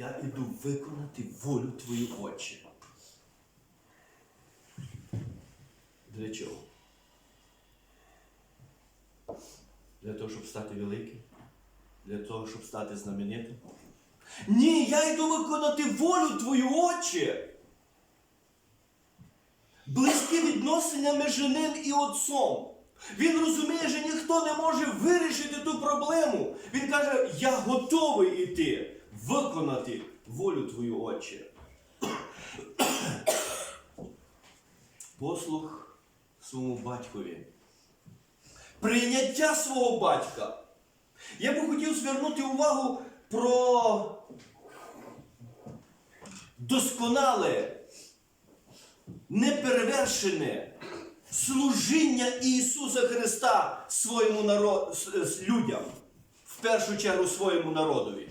Я іду виконати волю твою отче. Для чого? Для того, щоб стати великим? Для того, щоб стати знаменитим? Ні, я йду виконати волю твою отче. Близькі відносини між ним і отцом. Він розуміє, що ніхто не може вирішити ту проблему. Він каже, я готовий іти, виконати волю твою отче. Послух своєму батькові. Прийняття свого батька. Я би хотів звернути увагу про досконале, неперевершене служіння Ісуса Христа своєму наро... с- с- людям, в першу чергу своєму народові.